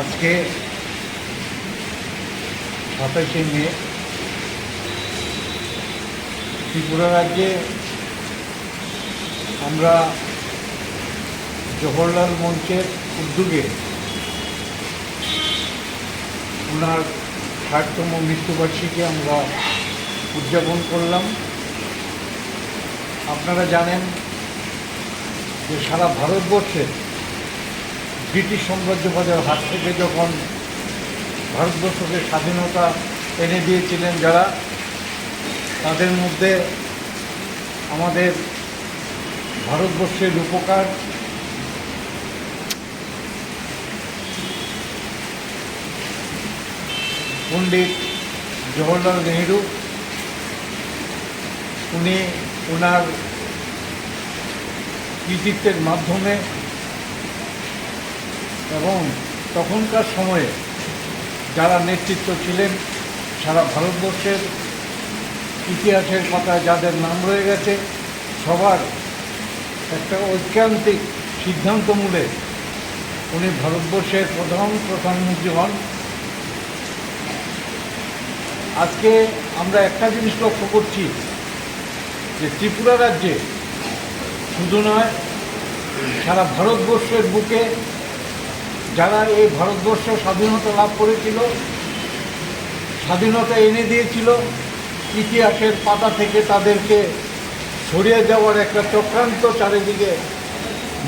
আজকে সাতাশে মে, ত্রিপুরা রাজ্যে আমরা জওহরলাল মঞ্চের উদ্যোগে ওনার ষাটতম মৃত্যুবার্ষিকী আমরা উদযাপন করলাম। আপনারা জানেন যে সারা ভারতবর্ষে ব্রিটিশ সাম্রাজ্যবাদের হাত থেকে যখন ভারতবর্ষকে স্বাধীনতা এনে দিয়েছিলেন যারা, তাদের মধ্যে আমাদের ভারতবর্ষের রূপকার পণ্ডিত জওহরলাল নেহরু, উনি ওনার কৃতিত্বের মাধ্যমে এবং তখনকার সময়ে যারা নেতৃত্ব ছিলেন, সারা ভারতবর্ষের ইতিহাসের পাতায় যাদের নাম রয়ে গেছে, সবার একটা ঐকান্তিক সিদ্ধান্তমূলে উনি ভারতবর্ষের প্রধান প্রধানমন্ত্রী হন। আজকে আমরা একটা জিনিস লক্ষ্য করছি, যে ত্রিপুরা রাজ্যে শুধু নয়, সারা ভারতবর্ষের বুকে যারা এই ভারতবর্ষ স্বাধীনতা লাভ করেছিল, স্বাধীনতা এনে দিয়েছিল, ইতিহাসের পাতা থেকে তাদেরকে সরিয়ে যাওয়ার একটা চক্রান্ত চারিদিকে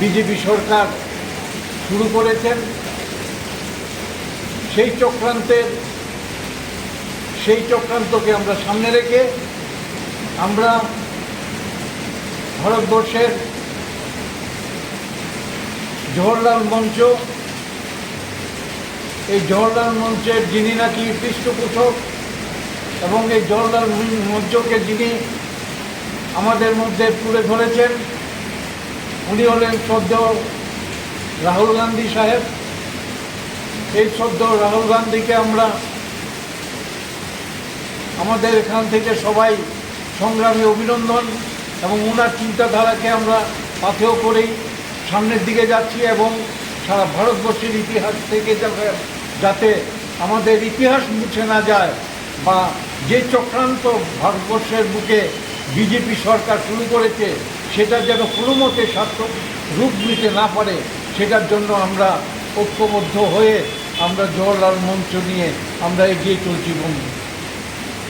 বিজেপি সরকার শুরু করেছেন। সেই চক্রান্তের সেই চক্রান্তকে আমরা সামনে রেখে আমরা ভারতবর্ষের জওহরলাল মঞ্চ এই জওহরলাল মঞ্চের যিনি নাকি পৃষ্ঠপোষক এবং এই জওহরলাল মঞ্চকে যিনি আমাদের মধ্যে তুলে ধরেছেন, উনি হলেন সদ্য রাহুল গান্ধী সাহেব। এই সদ্য রাহুল গান্ধীকে আমরা আমাদের এখান থেকে সবাই সংগ্রামী অভিনন্দন এবং ওনার চিন্তাধারাকে আমরা পাথেও করেই সামনের দিকে যাচ্ছি এবং সারা ভারতবর্ষের ইতিহাস থেকে যাতে যাতে আমাদের ইতিহাস মুছে না যায় বা যে চক্রান্ত ভারতবর্ষের বুকে বিজেপি সরকার শুরু করেছে, সেটা যেন কোনো মতে সার্থক রূপ নিতে না পারে, সেটার জন্য আমরা ঐক্যবদ্ধ হয়ে আমরা জওহরলাল মঞ্চ নিয়ে আমরা এগিয়ে চলছি বন্ধু।